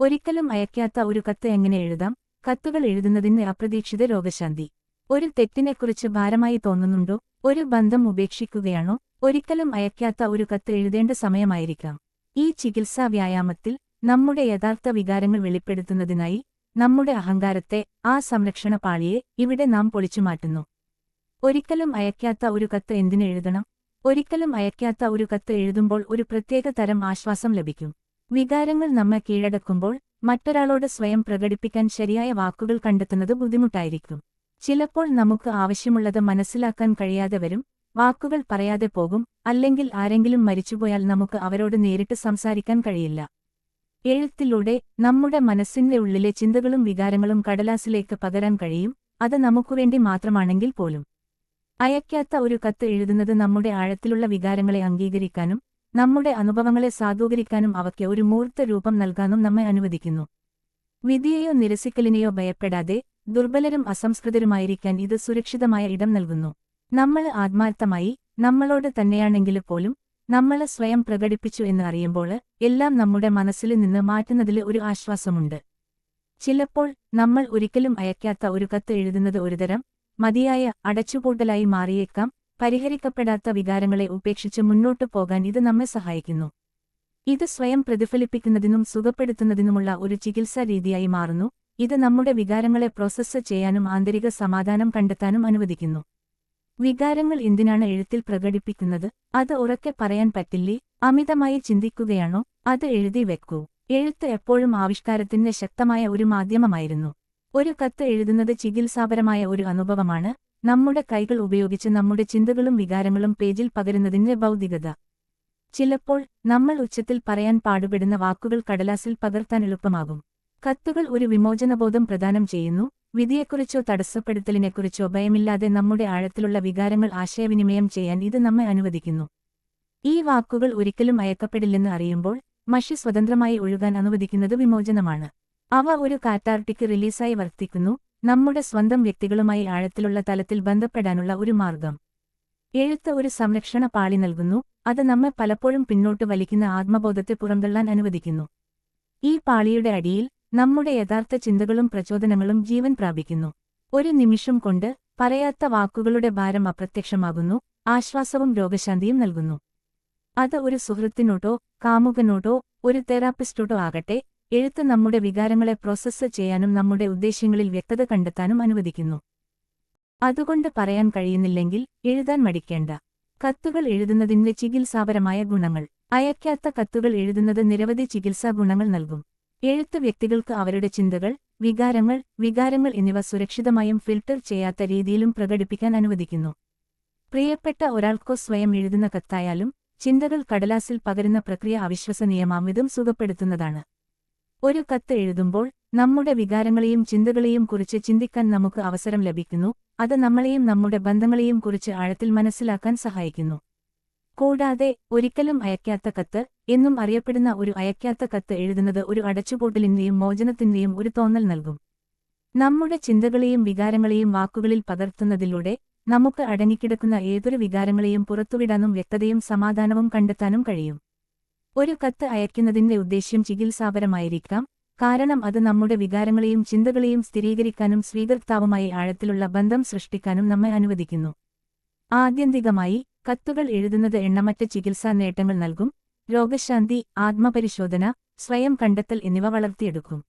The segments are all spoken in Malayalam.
ഒരിക്കലും അയക്കാത്ത ഒരു കത്ത് എങ്ങനെ എഴുതാം? കത്തുകൾ എഴുതുന്നതിന് അപ്രതീക്ഷിത രോഗശാന്തി. ഒരു തെറ്റിനെക്കുറിച്ച് ഭാരമായി തോന്നുന്നുണ്ടോ? ഒരു ബന്ധം ഉപേക്ഷിക്കുകയാണോ? ഒരിക്കലും അയക്കാത്ത ഒരു കത്ത് എഴുതേണ്ട സമയമായിരിക്കാം. ഈ ചികിത്സാ വ്യായാമത്തിൽ നമ്മുടെ യഥാർത്ഥ വികാരങ്ങൾ വെളിപ്പെടുത്തുന്നതിനായി നമ്മുടെ അഹങ്കാരത്തെ ആ സംരക്ഷണ പാളിയെ ഇവിടെ നാം പൊളിച്ചു മാറ്റുന്നു. ഒരിക്കലും അയക്കാത്ത ഒരു കത്ത് എന്തിനെഴുതണം ഒരിക്കലും അയക്കാത്ത ഒരു കത്ത് എഴുതുമ്പോൾ ഒരു പ്രത്യേക തരം ആശ്വാസം ലഭിക്കും. വികാരങ്ങൾ നമ്മെ കീഴടക്കുമ്പോൾ മറ്റൊരാളോട് സ്വയം പ്രകടിപ്പിക്കാൻ ശരിയായ വാക്കുകൾ കണ്ടെത്തുന്നത് ബുദ്ധിമുട്ടായിരിക്കും. ചിലപ്പോൾ നമുക്ക് ആവശ്യമുള്ളത് മനസ്സിലാക്കാൻ കഴിയാതെ വരും വാക്കുകൾ പറയാതെ പോകും അല്ലെങ്കിൽ ആരെങ്കിലും മരിച്ചുപോയാൽ നമുക്ക് അവരോട് നേരിട്ട് സംസാരിക്കാൻ കഴിയില്ല. എഴുത്തിലൂടെ നമ്മുടെ മനസ്സിന്റെ ഉള്ളിലെ ചിന്തകളും വികാരങ്ങളും കടലാസിലേക്ക് പകരാൻ കഴിയും അത് നമുക്കുവേണ്ടി മാത്രമാണെങ്കിൽ പോലും. അയക്കാത്ത ഒരു കത്ത് എഴുതുന്നത് നമ്മുടെ ആഴത്തിലുള്ള വികാരങ്ങളെ അംഗീകരിക്കാനും നമ്മുടെ അനുഭവങ്ങളെ സാധൂകരിക്കാനും അവയ്ക്ക് ഒരു മൂർത്ത രൂപം നൽകാനും നമ്മെ അനുവദിക്കുന്നു. വിധിയെയോ നിരസിക്കലിനെയോ ഭയപ്പെടാതെ ദുർബലരും അസംസ്കൃതരുമായിരിക്കാൻ ഇത് സുരക്ഷിതമായ ഇടം നൽകുന്നു. നമ്മൾ ആത്മാർത്ഥമായി നമ്മളോട് തന്നെയാണെങ്കിൽ പോലും നമ്മളെ സ്വയം പ്രകടിപ്പിച്ചു എന്ന് അറിയുമ്പോൾ എല്ലാം നമ്മുടെ മനസ്സിൽ നിന്ന് മാറ്റുന്നതിൽ ഒരു ആശ്വാസമുണ്ട്. ചിലപ്പോൾ നമ്മൾ ഒരിക്കലും അയക്കാത്ത ഒരു കത്ത് എഴുതുന്നത് ഒരുതരം മതിയായ അടച്ചുപൂട്ടലായി മാറിയേക്കാം പരിഹരിക്കപ്പെടാത്ത വികാരങ്ങളെ ഉപേക്ഷിച്ച് മുന്നോട്ടു പോകാൻ ഇത് നമ്മെ സഹായിക്കുന്നു. ഇത് സ്വയം പ്രതിഫലിപ്പിക്കുന്നതിനും സുഖപ്പെടുത്തുന്നതിനുമുള്ള ഒരു ചികിത്സാ രീതിയായി മാറുന്നു. ഇത് നമ്മുടെ വികാരങ്ങളെ പ്രോസസ്സ് ചെയ്യാനും ആന്തരിക സമാധാനം കണ്ടെത്താനും അനുവദിക്കുന്നു. വികാരങ്ങൾ എന്തിനാണ് എഴുത്തിൽ പ്രകടിപ്പിക്കുന്നത്? അത് ഉറക്കെ പറയാൻ പറ്റില്ലേ? അമിതമായി ചിന്തിക്കുകയാണോ? അത് എഴുതി വെക്കൂ. എഴുത്ത് എപ്പോഴും ആവിഷ്കാരത്തിന്റെ ശക്തമായ ഒരു മാധ്യമമായിരുന്നു. ഒരു കത്ത് എഴുതുന്നത് ചികിത്സാപരമായ ഒരു അനുഭവമാണ്. നമ്മുടെ കൈകൾ ഉപയോഗിച്ച് നമ്മുടെ ചിന്തകളും വികാരങ്ങളും പേജിൽ പകരുന്നതിന്റെ ഭൗതികത. ചിലപ്പോൾ നമ്മൾ ഉച്ചത്തിൽ പറയാൻ പാടുപെടുന്ന വാക്കുകൾ കടലാസിൽ പകർത്താൻ എളുപ്പമാകും. കത്തുകൾ ഒരു വിമോചനബോധം പ്രദാനം ചെയ്യുന്നു. വിധിയെക്കുറിച്ചോ തടസ്സപ്പെടുത്തലിനെക്കുറിച്ചോ ഭയമില്ലാതെ നമ്മുടെ ആഴത്തിലുള്ള വികാരങ്ങൾ ആശയവിനിമയം ചെയ്യാൻ ഇത് നമ്മെ അനുവദിക്കുന്നു. ഈ വാക്കുകൾ ഒരിക്കലും അയക്കപ്പെടില്ലെന്ന് അറിയുമ്പോൾ മഷി സ്വതന്ത്രമായി ഒഴുകാൻ അനുവദിക്കുന്നത് വിമോചനമാണ്. അവ ഒരു കാറ്റാർട്ടിക്ക് റിലീസായി വർത്തിക്കുന്നു. നമ്മുടെ സ്വന്തം വ്യക്തികളുമായി ആഴത്തിലുള്ള തലത്തിൽ ബന്ധപ്പെടാനുള്ള ഒരു മാർഗം. എഴുത്ത് ഒരു സംരക്ഷണ പാളി നൽകുന്നു അത് നമ്മെ പലപ്പോഴും പിന്നോട്ട് വലിക്കുന്ന ആത്മബോധത്തെ പുറന്തള്ളാൻ അനുവദിക്കുന്നു. ഈ പാളിയുടെ അടിയിൽ നമ്മുടെ യഥാർത്ഥ ചിന്തകളും പ്രചോദനങ്ങളും ജീവൻ പ്രാപിക്കുന്നു. ഒരു നിമിഷം കൊണ്ട് പറയാത്ത വാക്കുകളുടെ ഭാരം അപ്രത്യക്ഷമാകുന്നു ആശ്വാസവും രോഗശാന്തിയും നൽകുന്നു. അത് ഒരു സുഹൃത്തിനോട്ടോ കാമുകനോട്ടോ ഒരു തെറാപ്പിസ്റ്റോട്ടോ ആകട്ടെ എഴുത്ത് നമ്മുടെ വികാരങ്ങളെ പ്രോസസ്സ് ചെയ്യാനും നമ്മുടെ ഉദ്ദേശ്യങ്ങളിൽ വ്യക്തത കണ്ടെത്താനും അനുവദിക്കുന്നു. അതുകൊണ്ട് പറയാൻ കഴിയുന്നില്ലെങ്കിൽ എഴുതാൻ മടിക്കേണ്ട. കത്തുകൾ എഴുതുന്നതിന്റെ ചികിത്സാപരമായ ഗുണങ്ങൾ. അയക്കാത്ത കത്തുകൾ എഴുതുന്നത് നിരവധി ചികിത്സാ ഗുണങ്ങൾ നൽകും. എഴുത്ത് വ്യക്തികൾക്ക് അവരുടെ ചിന്തകൾ വികാരങ്ങൾ വികാരങ്ങൾ എന്നിവ സുരക്ഷിതമായും ഫിൽട്ടർ ചെയ്യാത്ത രീതിയിലും പ്രകടിപ്പിക്കാൻ അനുവദിക്കുന്നു. പ്രിയപ്പെട്ട ഒരാൾക്കോ സ്വയം എഴുതുന്ന കത്തായാലും ചിന്തകൾ കടലാസിൽ പകരുന്ന പ്രക്രിയ അവിശ്വസനീയമാംവിധം സുഖപ്പെടുത്തുന്നതാണ്. ഒരു കത്ത് എഴുതുമ്പോൾ നമ്മുടെ വികാരങ്ങളെയും ചിന്തകളെയും കുറിച്ച് ചിന്തിക്കാൻ നമുക്ക് അവസരം ലഭിക്കുന്നു. അത് നമ്മളെയും നമ്മുടെ ബന്ധങ്ങളെയും കുറിച്ച് ആഴത്തിൽ മനസ്സിലാക്കാൻ സഹായിക്കുന്നു. കൂടാതെ ഒരിക്കലും അയക്കാത്ത കത്ത് എന്നും അറിയപ്പെടുന്ന ഒരു അയക്കാത്ത കത്ത് എഴുതുന്നത് ഒരു അടച്ചുപൂട്ടലിന്റെയും മോചനത്തിന്റെയും ഒരു തോന്നൽ നൽകും. നമ്മുടെ ചിന്തകളെയും വികാരങ്ങളെയും വാക്കുകളിൽ പകർത്തുന്നതിലൂടെ നമുക്ക് അടങ്ങിക്കിടക്കുന്ന ഏതൊരു വികാരങ്ങളെയും പുറത്തുവിടാനും വ്യക്തതയും സമാധാനവും കണ്ടെത്താനും കഴിയും. ഒരു കത്ത് അയക്കുന്നതിന്റെ ഉദ്ദേശ്യം ചികിത്സാപരമായിരിക്കാം. കാരണം അത് നമ്മുടെ വികാരങ്ങളെയും ചിന്തകളെയും സ്ഥിരീകരിക്കാനും സ്വീകർത്താവുമായി ആഴത്തിലുള്ള ബന്ധം സൃഷ്ടിക്കാനും നമ്മെ അനുവദിക്കുന്നു. ആത്യന്തികമായി കത്തുകൾ എഴുതുന്നത് എണ്ണമറ്റ ചികിത്സാ നേട്ടങ്ങൾ നൽകും. രോഗശാന്തി ആത്മപരിശോധന സ്വയം കണ്ടെത്തൽ എന്നിവ വളർത്തിയെടുക്കും.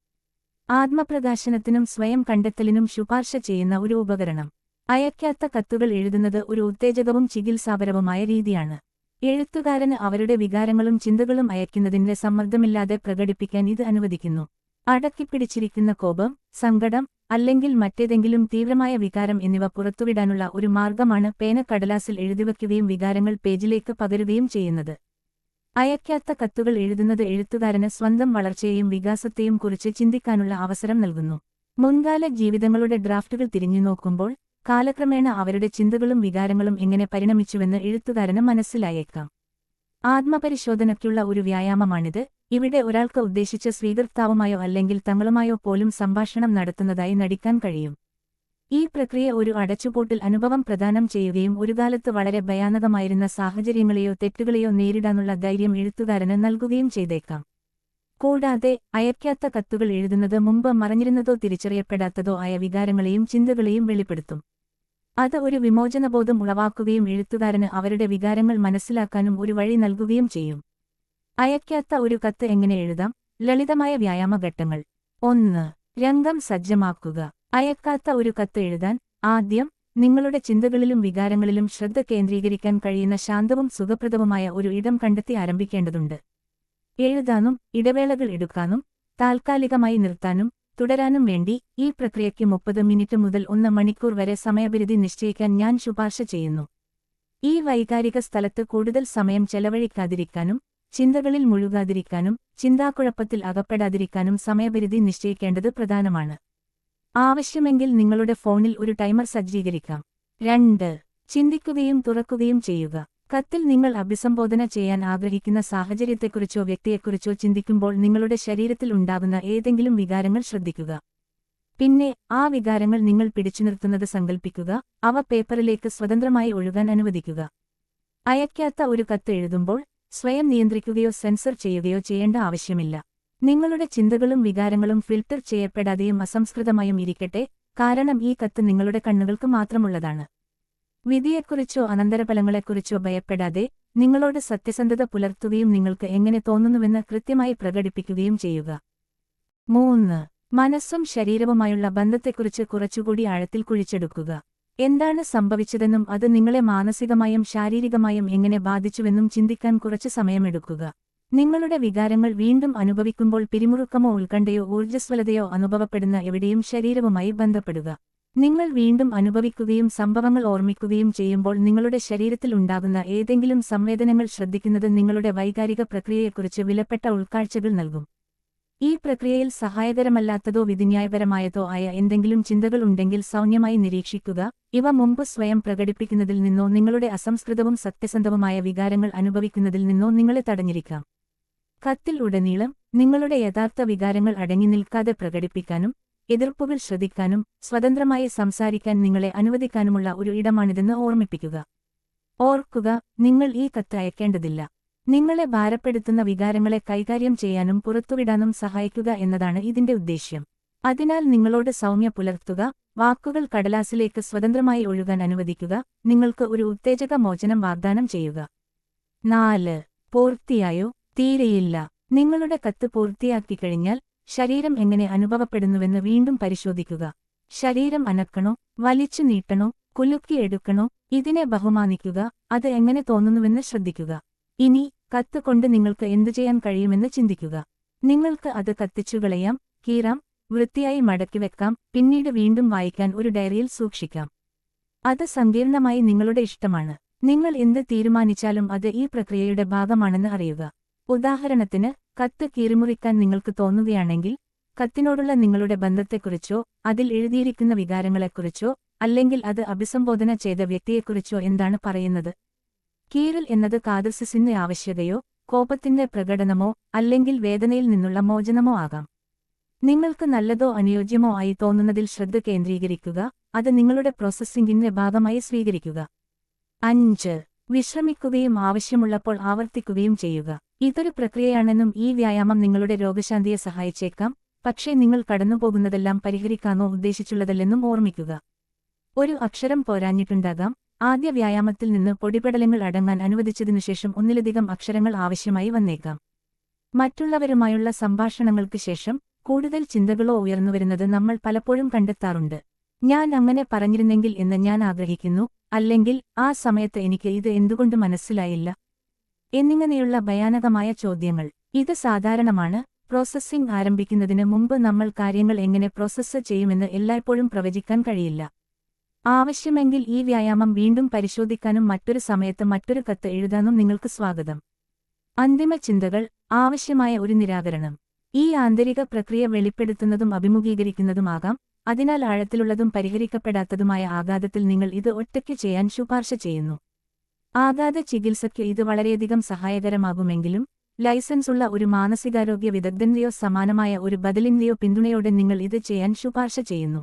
ആത്മപ്രകാശനത്തിനും സ്വയം കണ്ടെത്തലിനും ശുപാർശ ചെയ്യുന്ന ഒരു ഉപകരണം. അയക്കാത്ത കത്തുകൾ എഴുതുന്നത് ഒരു ഉത്തേജകവും ചികിത്സാപരവുമായ രീതിയാണ്. എഴുത്തുകാരന് അവരുടെ വികാരങ്ങളും ചിന്തകളും അയക്കുന്നതിന്റെ സമ്മർദ്ദമില്ലാതെ പ്രകടിപ്പിക്കാൻ ഇത് അനുവദിക്കുന്നു. അടക്കിപ്പിടിച്ചിരിക്കുന്ന കോപം സങ്കടം അല്ലെങ്കിൽ മറ്റേതെങ്കിലും തീവ്രമായ വികാരം എന്നിവ പുറത്തുവിടാനുള്ള ഒരു മാർഗമാണ് പേന കടലാസിൽ എഴുതിവയ്ക്കുകയും വികാരങ്ങൾ പേജിലേക്ക് പകരുകയും ചെയ്യുന്നത്. അയക്കാത്ത കത്തുകൾ എഴുതുന്നത് എഴുത്തുകാരന് സ്വന്തം വളർച്ചയെയും വികാസത്തെയും കുറിച്ച് ചിന്തിക്കാനുള്ള അവസരം നൽകുന്നു. മുൻകാല ജീവിതങ്ങളുടെ ഡ്രാഫ്റ്റുകൾ തിരിഞ്ഞു നോക്കുമ്പോൾ കാലക്രമേണ അവരുടെ ചിന്തകളും വികാരങ്ങളും എങ്ങനെ പരിണമിച്ചുവെന്ന് എഴുത്തുകാരന് മനസ്സിലായേക്കാം. ആത്മപരിശോധനയ്ക്കുള്ള ഒരു വ്യായാമമാണിത്. ഇവിടെ ഒരാൾക്ക് ഉദ്ദേശിച്ച സ്വീകർത്താവുമായോ അല്ലെങ്കിൽ തങ്ങളുമായോ പോലും സംഭാഷണം നടത്തുന്നതായി നടിക്കാൻ കഴിയും. ഈ പ്രക്രിയ ഒരു അടച്ചുപൂട്ടിൽ അനുഭവം പ്രദാനം ചെയ്യുകയും ഒരു കാലത്ത് വളരെ ഭയാനകമായിരുന്ന സാഹചര്യങ്ങളെയോ തെറ്റുകളെയോ നേരിടാനുള്ള ധൈര്യം എഴുത്തുകാരന് നൽകുകയും ചെയ്തേക്കാം. കൂടാതെ അയക്കാത്ത കത്തുകൾ എഴുതുന്നത് മുമ്പ് മറഞ്ഞിരുന്നതോ തിരിച്ചറിയപ്പെടാത്തതോ ആയ വികാരങ്ങളെയും ചിന്തകളെയും വെളിപ്പെടുത്തും. അത് ഒരു വിമോചനബോധം ഉളവാക്കുകയും എഴുത്തുകാരന് അവരുടെ വികാരങ്ങൾ മനസ്സിലാക്കാനും ഒരു വഴി നൽകുകയും ചെയ്യും. അയക്കാത്ത ഒരു കത്ത് എങ്ങനെ എഴുതാം? ലളിതമായ വ്യായാമ ഘട്ടങ്ങൾ ഒന്ന് രംഗം സജ്ജമാക്കുക. അയക്കാത്ത ഒരു കത്ത് എഴുതാൻ ആദ്യം നിങ്ങളുടെ ചിന്തകളിലും വികാരങ്ങളിലും ശ്രദ്ധ കേന്ദ്രീകരിക്കാൻ കഴിയുന്ന ശാന്തവും സുഖപ്രദവുമായ ഒരു ഇടം കണ്ടെത്തി ആരംഭിക്കേണ്ടതുണ്ട്. എഴുതാനും ഇടവേളകൾ എടുക്കാനും താൽക്കാലികമായി നിർത്താനും തുടരാനും വേണ്ടി ഈ പ്രക്രിയയ്ക്ക് മുപ്പത് മിനിറ്റ് മുതൽ ഒന്ന് മണിക്കൂർ വരെ സമയപരിധി നിശ്ചയിക്കാൻ ഞാൻ ശുപാർശ ചെയ്യുന്നു. ഈ വൈകാരിക സ്ഥലത്ത് കൂടുതൽ സമയം ചെലവഴിക്കാതിരിക്കാനും ചിന്തകളിൽ മുഴുകാതിരിക്കാനും ചിന്താക്കുഴപ്പത്തിൽ അകപ്പെടാതിരിക്കാനും സമയപരിധി നിശ്ചയിക്കേണ്ടത് പ്രധാനമാണ്. ആവശ്യമെങ്കിൽ നിങ്ങളുടെ ഫോണിൽ ഒരു ടൈമർ സജ്ജീകരിക്കാം. രണ്ട് ചിന്തിക്കുകയും തുറക്കുകയും ചെയ്യുക. കത്തിൽ നിങ്ങൾ അഭിസംബോധന ചെയ്യാൻ ആഗ്രഹിക്കുന്ന സാഹചര്യത്തെക്കുറിച്ചോ വ്യക്തിയെക്കുറിച്ചോ ചിന്തിക്കുമ്പോൾ നിങ്ങളുടെ ശരീരത്തിൽ ഉണ്ടാകുന്ന ഏതെങ്കിലും വികാരങ്ങൾ ശ്രദ്ധിക്കുക. പിന്നെ ആ വികാരങ്ങൾ നിങ്ങൾ പിടിച്ചു നിർത്തുന്നത് സങ്കൽപ്പിക്കുക അവ പേപ്പറിലേക്ക് സ്വതന്ത്രമായി ഒഴുകാൻ അനുവദിക്കുക. അയക്കാത്ത ഒരു കത്ത് എഴുതുമ്പോൾ സ്വയം നിയന്ത്രിക്കുകയോ സെൻസർ ചെയ്യുകയോ ചെയ്യേണ്ട ആവശ്യമില്ല. നിങ്ങളുടെ ചിന്തകളും വികാരങ്ങളും ഫിൽട്ടർ ചെയ്യപ്പെടാതെയും അസംസ്കൃതമായും ഇരിക്കട്ടെ കാരണം ഈ കത്ത് നിങ്ങളുടെ കണ്ണുകൾക്ക് മാത്രമുള്ളതാണ്. വിധിയെക്കുറിച്ചോ അനന്തരഫലങ്ങളെക്കുറിച്ചോ ഭയപ്പെടാതെ നിങ്ങളോട് സത്യസന്ധത പുലർത്തുകയും നിങ്ങൾക്ക് എങ്ങനെ തോന്നുന്നുവെന്ന് കൃത്യമായി പ്രകടിപ്പിക്കുകയും ചെയ്യുക. മൂന്ന്. മനസ്സും ശരീരവുമായുള്ള ബന്ധത്തെക്കുറിച്ച് കുറച്ചുകൂടി ആഴത്തിൽ കുഴിച്ചെടുക്കുക. എന്താണ് സംഭവിച്ചതെന്നും അത് നിങ്ങളെ മാനസികമായും ശാരീരികമായും എങ്ങനെ ബാധിച്ചുവെന്നും ചിന്തിക്കാൻ കുറച്ച് സമയമെടുക്കുക. നിങ്ങളുടെ വികാരങ്ങൾ വീണ്ടും അനുഭവിക്കുമ്പോൾ പിരിമുറുക്കമോ ഉത്കണ്ഠയോ ഊർജസ്വലതയോ അനുഭവപ്പെടുന്ന എവിടെയും ശരീരവുമായി ബന്ധപ്പെടുക. നിങ്ങൾ വീണ്ടും അനുഭവിക്കുകയും സംഭവങ്ങൾ ഓർമ്മിക്കുകയും ചെയ്യുമ്പോൾ നിങ്ങളുടെ ശരീരത്തിൽ ഉണ്ടാകുന്ന ഏതെങ്കിലും സംവേദനങ്ങൾ ശ്രദ്ധിക്കുന്നത് നിങ്ങളുടെ വൈകാരിക പ്രക്രിയയെക്കുറിച്ച് വിലപ്പെട്ട ഉൾക്കാഴ്ചകൾ നൽകും. ഈ പ്രക്രിയയിൽ സഹായകരമല്ലാത്തതോ വിധിന്യായപരമായതോ ആയ എന്തെങ്കിലും ചിന്തകൾ ഉണ്ടെങ്കിൽ സൗമ്യമായി നിരീക്ഷിക്കുക. ഇവ മുമ്പ് സ്വയം പ്രകടിപ്പിക്കുന്നതിൽ നിന്നോ നിങ്ങളുടെ അസംസ്കൃതവും സത്യസന്ധവുമായ വികാരങ്ങൾ അനുഭവിക്കുന്നതിൽ നിന്നോ നിങ്ങളെ തടഞ്ഞിരിക്കാം. കത്തിൽ ഉടനീളം നിങ്ങളുടെ യഥാർത്ഥ വികാരങ്ങൾ അടങ്ങി നിൽക്കാതെ പ്രകടിപ്പിക്കാനും എതിർപ്പുകൾ ശ്രദ്ധിക്കാനും സ്വതന്ത്രമായി സംസാരിക്കാൻ നിങ്ങളെ അനുവദിക്കാനുമുള്ള ഒരു ഇടമാണിതെന്ന് ഓർമ്മിപ്പിക്കുക. ഓർക്കുക നിങ്ങൾ ഈ കത്ത് അയക്കേണ്ടതില്ല. നിങ്ങളെ ഭാരപ്പെടുത്തുന്ന വികാരങ്ങളെ കൈകാര്യം ചെയ്യാനും പുറത്തുവിടാനും സഹായിക്കുക എന്നതാണ് ഇതിന്റെ ഉദ്ദേശ്യം. അതിനാൽ നിങ്ങളോട് സൗമ്യ പുലർത്തുക വാക്കുകൾ കടലാസിലേക്ക് സ്വതന്ത്രമായി ഒഴുകാൻ അനുവദിക്കുക നിങ്ങൾക്ക് ഒരു ഉത്തേജക മോചനം വാഗ്ദാനം ചെയ്യുക. നാല് പൂർത്തിയായോ? തീരെയില്ല. നിങ്ങളുടെ കത്ത് പൂർത്തിയാക്കിക്കഴിഞ്ഞാൽ ശരീരം എങ്ങനെ അനുഭവപ്പെടുന്നുവെന്ന് വീണ്ടും പരിശോധിക്കുക. ശരീരം അനക്കണോ? വലിച്ചു നീട്ടണോ? കുലുക്കിയെടുക്കണോ ഇതിനെ ബഹുമാനിക്കുക. അത് എങ്ങനെ തോന്നുന്നുവെന്ന് ശ്രദ്ധിക്കുക. ഇനി കത്ത് കൊണ്ട് നിങ്ങൾക്ക് എന്തു ചെയ്യാൻ കഴിയുമെന്ന് ചിന്തിക്കുക. നിങ്ങൾക്ക് അത് കത്തിച്ചുകളയാം കീറാം വൃത്തിയായി മടക്കിവെക്കാം പിന്നീട് വീണ്ടും വായിക്കാൻ ഒരു ഡയറിയിൽ സൂക്ഷിക്കാം. അത് സങ്കീർണമായി നിങ്ങളുടെ ഇഷ്ടമാണ്. നിങ്ങൾ എന്ത് തീരുമാനിച്ചാലും അത് ഈ പ്രക്രിയയുടെ ഭാഗമാണെന്ന് അറിയുക. ഉദാഹരണത്തിന് കത്ത് കീറിമുറിക്കാൻ നിങ്ങൾക്ക് തോന്നുകയാണെങ്കിൽ കത്തിനോടുള്ള നിങ്ങളുടെ ബന്ധത്തെക്കുറിച്ചോ അതിൽ എഴുതിയിരിക്കുന്ന വികാരങ്ങളെക്കുറിച്ചോ അല്ലെങ്കിൽ അത് അഭിസംബോധന ചെയ്ത വ്യക്തിയെക്കുറിച്ചോ എന്താണ് പറയുന്നത്? കീറൽ എന്നത് കാതർസിസിന്റെ ആവശ്യതയോ കോപത്തിന്റെ പ്രകടനമോ അല്ലെങ്കിൽ വേദനയിൽ നിന്നുള്ള മോചനമോ ആകാം. നിങ്ങൾക്ക് നല്ലതോ അനുയോജ്യമോ ആയി തോന്നുന്നതിൽ ശ്രദ്ധ കേന്ദ്രീകരിക്കുക അത് നിങ്ങളുടെ പ്രോസസ്സിംഗിന്റെ ഭാഗമായി സ്വീകരിക്കുക. അഞ്ച് വിശ്രമിക്കുകയും ആവശ്യമുള്ളപ്പോൾ ആവർത്തിക്കുകയും ചെയ്യുക. ഇതൊരു പ്രക്രിയയാണെന്നും ഈ വ്യായാമം നിങ്ങളുടെ രോഗശാന്തിയെ സഹായിച്ചേക്കാം പക്ഷേ നിങ്ങൾ കടന്നുപോകുന്നതെല്ലാം പരിഹരിക്കാനോ ഉദ്ദേശിച്ചുള്ളതല്ലെന്നും ഓർമ്മിക്കുക. ഒരു അക്ഷരം പോരാഞ്ഞിട്ടുണ്ടാകാം. ആദ്യ വ്യായാമത്തിൽ നിന്ന് പൊടിപടലങ്ങൾ അടങ്ങാൻ അനുവദിച്ചതിനുശേഷം ഒന്നിലധികം അക്ഷരങ്ങൾ ആവശ്യമായി വന്നേക്കാം. മറ്റുള്ളവരുമായുള്ള സംഭാഷണങ്ങൾക്ക് ശേഷം കൂടുതൽ ചിന്തകളോ ഉയർന്നുവരുന്നത് നമ്മൾ പലപ്പോഴും കണ്ടെത്താറുണ്ട്. ഞാൻ അങ്ങനെ പറഞ്ഞിരുന്നെങ്കിൽ എന്ന് ഞാൻ ആഗ്രഹിക്കുന്നു അല്ലെങ്കിൽ ആ സമയത്ത് എനിക്ക് ഇത് എന്തുകൊണ്ട് മനസ്സിലായില്ല എന്നിങ്ങനെയുള്ള ഭയാനകമായ ചോദ്യങ്ങൾ. ഇത് സാധാരണമാണ്. പ്രോസസ്സിംഗ് ആരംഭിക്കുന്നതിന് മുമ്പ് നമ്മൾ കാര്യങ്ങൾ എങ്ങനെ പ്രോസസ്സ് ചെയ്യുമെന്ന് എല്ലായ്പ്പോഴും പ്രവചിക്കാൻ കഴിയില്ല. ആവശ്യമെങ്കിൽ ഈ വ്യായാമം വീണ്ടും പരിശോധിക്കാനും മറ്റൊരു സമയത്ത് മറ്റൊരു കത്ത് എഴുതാനും നിങ്ങൾക്ക് സ്വാഗതം. അന്തിമ ചിന്തകൾ ആവശ്യമായ ഒരു നിരാകരണം. ഈ ആന്തരിക പ്രക്രിയ വെളിപ്പെടുത്തുന്നതും അഭിമുഖീകരിക്കുന്നതുമാകാം അതിനാൽ ആഴത്തിലുള്ളതും പരിഹരിക്കപ്പെടാത്തതുമായ ആഘാതത്തിൽ നിങ്ങൾ ഇത് ഒറ്റയ്ക്ക് ചെയ്യാൻ ശുപാർശ ചെയ്യുന്നു. ആഘാത ചികിത്സയ്ക്ക് ഇത് വളരെയധികം സഹായകരമാകുമെങ്കിലും ലൈസൻസുള്ള ഒരു മാനസികാരോഗ്യ വിദഗ്ധന്റെയോ സമാനമായ ഒരു ബദലിന്റെയോ പിന്തുണയോടെ നിങ്ങൾ ഇത് ചെയ്യാൻ ശുപാർശ ചെയ്യുന്നു.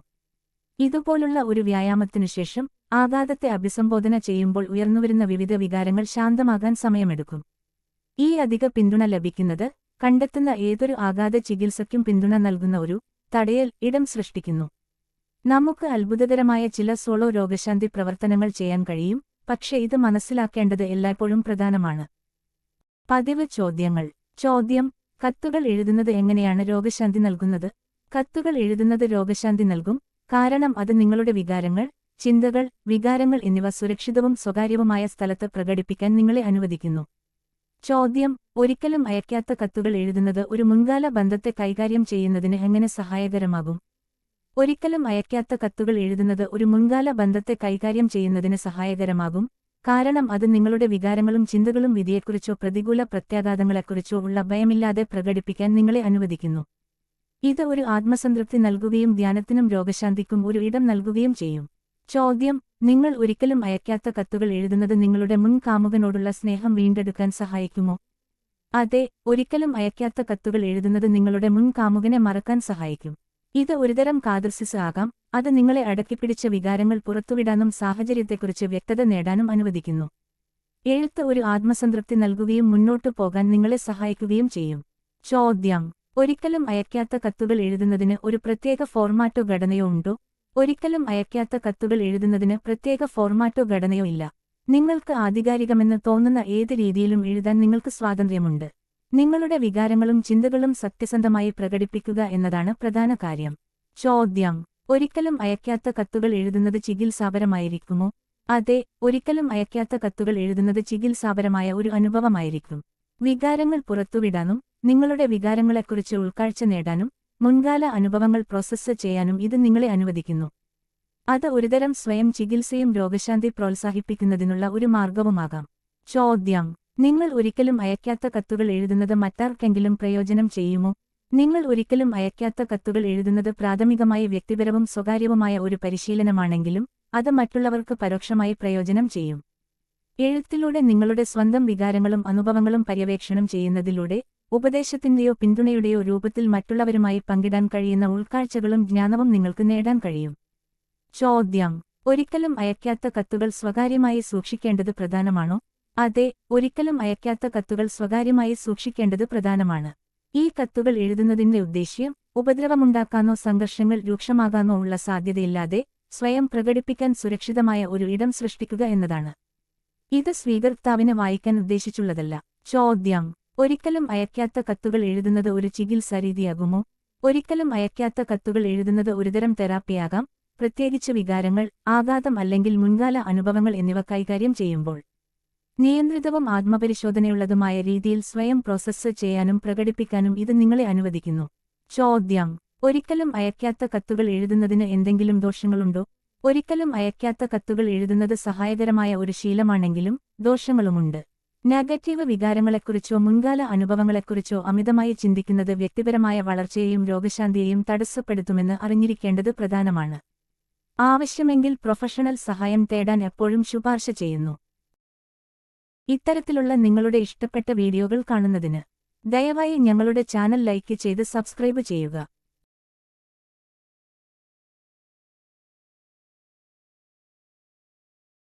ഇതുപോലുള്ള ഒരു വ്യായാമത്തിനു ശേഷം ആഘാതത്തെ അഭിസംബോധന ചെയ്യുമ്പോൾ ഉയർന്നുവരുന്ന വിവിധ വികാരങ്ങൾ ശാന്തമാകാൻ സമയമെടുക്കും. ഈ അധിക പിന്തുണ ലഭിക്കുന്നത് കണ്ടെത്തുന്ന ഏതൊരു ആഘാത ചികിത്സയ്ക്കും പിന്തുണ നൽകുന്ന ഒരു തടയൽ ഇടം സൃഷ്ടിക്കുന്നു. നമുക്ക് അത്ഭുതകരമായ ചില സോളോ രോഗശാന്തി പ്രവർത്തനങ്ങൾ ചെയ്യാൻ കഴിയും പക്ഷേ ഇത് മനസ്സിലാക്കേണ്ടത് എല്ലായ്പ്പോഴും പ്രധാനമാണ്. പതിവ് ചോദ്യങ്ങൾ. ചോദ്യം കത്തുകൾ എഴുതുന്നത് എങ്ങനെയാണ് രോഗശാന്തി നൽകുന്നത്? കത്തുകൾ എഴുതുന്നത് രോഗശാന്തി നൽകും. കാരണം അത് നിങ്ങളുടെ വികാരങ്ങൾ ചിന്തകൾ വികാരങ്ങൾ എന്നിവ സുരക്ഷിതവും സ്വകാര്യവുമായ സ്ഥലത്ത് പ്രകടിപ്പിക്കാൻ നിങ്ങളെ അനുവദിക്കുന്നു. ചോദ്യം ഒരിക്കലും അയക്കാത്ത കത്തുകൾ എഴുതുന്നത് ഒരു മുൻകാല ബന്ധത്തെ കൈകാര്യം ചെയ്യുന്നതിന് എങ്ങനെ സഹായകരമാകും? ഒരിക്കലും അയക്കാത്ത കത്തുകൾ എഴുതുന്നത് ഒരു മുൻകാല ബന്ധത്തെ കൈകാര്യം ചെയ്യുന്നതിന് സഹായകരമാകും. കാരണം അത് നിങ്ങളുടെ വികാരങ്ങളും ചിന്തകളും വിധിയെക്കുറിച്ചോ പ്രതികൂല പ്രത്യാഘാതങ്ങളെക്കുറിച്ചോ ഉള്ള ഭയമില്ലാതെ പ്രകടിപ്പിക്കാൻ നിങ്ങളെ അനുവദിക്കുന്നു. ഇത് ഒരു ആത്മസംതൃപ്തി നൽകുകയും ധ്യാനത്തിനും രോഗശാന്തിക്കും ഒരു ഇടം നൽകുകയും ചെയ്യും. ചോദ്യം നിങ്ങൾ ഒരിക്കലും അയക്കാത്ത കത്തുകൾ എഴുതുന്നത് നിങ്ങളുടെ മുൻ കാമുകനോടുള്ള സ്നേഹം വീണ്ടെടുക്കാൻ സഹായിക്കുമോ? അതെ ഒരിക്കലും അയക്കാത്ത കത്തുകൾ എഴുതുന്നത് നിങ്ങളുടെ മുൻ കാമുകനെ മറക്കാൻ സഹായിക്കും. ഇത് ഒരുതരം കാതർസിസ് ആകാം അത് നിങ്ങളെ അടക്കിപ്പിടിച്ച വികാരങ്ങൾ പുറത്തുവിടാനും സാഹചര്യത്തെക്കുറിച്ച് വ്യക്തത നേടാനും അനുവദിക്കുന്നു. എഴുത്ത് ഒരു ആത്മസംതൃപ്തി നൽകുകയും മുന്നോട്ടു പോകാൻ നിങ്ങളെ സഹായിക്കുകയും ചെയ്യും. ചോദ്യം. ഒരിക്കലും അയക്കാത്ത കത്തുകൾ എഴുതുന്നതിന് ഒരു പ്രത്യേക ഫോർമാറ്റോ ഘടനയോ ഉണ്ടോ? ഒരിക്കലും അയക്കാത്ത കത്തുകൾ എഴുതുന്നതിന് പ്രത്യേക ഫോർമാറ്റോ ഘടനയോ ഇല്ല. നിങ്ങൾക്ക് ആധികാരികമെന്ന് തോന്നുന്ന ഏത് രീതിയിലും എഴുതാൻ നിങ്ങൾക്ക് സ്വാതന്ത്ര്യമുണ്ട്. നിങ്ങളുടെ വികാരങ്ങളും ചിന്തകളും സത്യസന്ധമായി പ്രകടിപ്പിക്കുക എന്നതാണ് പ്രധാന കാര്യം. ചോദ്യം. ഒരിക്കലും അയക്കാത്ത കത്തുകൾ എഴുതുന്നത് ചികിത്സാപരമായിരിക്കുമോ? അതെ ഒരിക്കലും അയക്കാത്ത കത്തുകൾ എഴുതുന്നത് ചികിത്സാപരമായ ഒരു അനുഭവമായിരിക്കും. വികാരങ്ങൾ പുറത്തുവിടാനും നിങ്ങളുടെ വികാരങ്ങളെക്കുറിച്ച് ഉൾക്കാഴ്ച നേടാനും മുൻകാല അനുഭവങ്ങൾ പ്രോസസ്സ് ചെയ്യാനും ഇത് നിങ്ങളെ അനുവദിക്കുന്നു. അത് ഒരുതരം സ്വയം ചികിത്സയും രോഗശാന്തി പ്രോത്സാഹിപ്പിക്കുന്നതിനുള്ള ഒരു മാർഗവുമാകാം. ചോദ്യം. നിങ്ങൾ ഒരിക്കലും അയക്കാത്ത കത്തുകൾ എഴുതുന്നത് മറ്റാർക്കെങ്കിലും പ്രയോജനം ചെയ്യുമോ? നിങ്ങൾ ഒരിക്കലും അയക്കാത്ത കത്തുകൾ എഴുതുന്നത് പ്രാഥമികമായി വ്യക്തിപരവും സ്വകാര്യവുമായ ഒരു പരിശീലനമാണെങ്കിലും അത് മറ്റുള്ളവർക്ക് പരോക്ഷമായി പ്രയോജനം ചെയ്യും. എഴുത്തിലൂടെ നിങ്ങളുടെ സ്വന്തം വികാരങ്ങളും അനുഭവങ്ങളും പര്യവേക്ഷണം ചെയ്യുന്നതിലൂടെ ഉപദേശത്തിന്റെയോ പിന്തുണയുടെയോ രൂപത്തിൽ മറ്റുള്ളവരുമായി പങ്കിടാൻ കഴിയുന്ന ഉൾക്കാഴ്ചകളും ജ്ഞാനവും നിങ്ങൾക്ക് നേടാൻ കഴിയും. ചോദ്യം. ഒരിക്കലും അയക്കാത്ത കത്തുകൾ സ്വകാര്യമായി സൂക്ഷിക്കേണ്ടത് പ്രധാനമാണോ? അതെ ഒരിക്കലും അയക്കാത്ത കത്തുകൾ സ്വകാര്യമായി സൂക്ഷിക്കേണ്ടത് പ്രധാനമാണ്. ഈ കത്തുകൾ എഴുതുന്നതിന്റെ ഉദ്ദേശ്യം ഉപദ്രവമുണ്ടാക്കാനോ സംഘർഷങ്ങൾ രൂക്ഷമാകാനോ ഉള്ള സാധ്യതയില്ലാതെ സ്വയം പ്രകടിപ്പിക്കാൻ സുരക്ഷിതമായ ഒരു ഇടം സൃഷ്ടിക്കുക എന്നതാണ്. ഇത് സ്വീകർത്താവിനെ വായിക്കാൻ ഉദ്ദേശിച്ചുള്ളതല്ല. ചോദ്യം ഒരിക്കലും അയക്കാത്ത കത്തുകൾ എഴുതുന്നത് ഒരു ചികിത്സാ രീതിയാകുമോ? ഒരിക്കലും അയക്കാത്ത കത്തുകൾ എഴുതുന്നത് ഒരുതരം തെറാപ്പിയാകാം. പ്രത്യേകിച്ച് വികാരങ്ങൾ ആഘാതം അല്ലെങ്കിൽ മുൻകാല അനുഭവങ്ങൾ എന്നിവ കൈകാര്യം ചെയ്യുമ്പോൾ നിയന്ത്രിതവും ആത്മപരിശോധനയുള്ളതുമായ രീതിയിൽ സ്വയം പ്രോസസ്സ് ചെയ്യാനും പ്രകടിപ്പിക്കാനും ഇത് നിങ്ങളെ അനുവദിക്കുന്നു. ചോദ്യം. ഒരിക്കലും അയക്കാത്ത കത്തുകൾ എഴുതുന്നതിന് എന്തെങ്കിലും ദോഷങ്ങളുണ്ടോ? ഒരിക്കലും അയക്കാത്ത കത്തുകൾ എഴുതുന്നത് സഹായകരമായ ഒരു ശീലമാണെങ്കിലും ദോഷങ്ങളുമുണ്ട്. നെഗറ്റീവ് വികാരങ്ങളെക്കുറിച്ചോ മുൻകാല അനുഭവങ്ങളെക്കുറിച്ചോ അമിതമായി ചിന്തിക്കുന്നത് വ്യക്തിപരമായ വളർച്ചയെയും രോഗശാന്തിയെയും തടസ്സപ്പെടുത്തുമെന്ന് അറിഞ്ഞിരിക്കേണ്ടത് പ്രധാനമാണ്. ആവശ്യമെങ്കിൽ പ്രൊഫഷണൽ സഹായം തേടാൻ എപ്പോഴും ശുപാർശ ചെയ്യുന്നു. ഇത്തരത്തിലുള്ള നിങ്ങളുടെ ഇഷ്ടപ്പെട്ട വീഡിയോകൾ കാണുന്നതിന് ദയവായി ഞങ്ങളുടെ ചാനൽ ലൈക്ക് ചെയ്ത് സബ്സ്ക്രൈബ് ചെയ്യുക.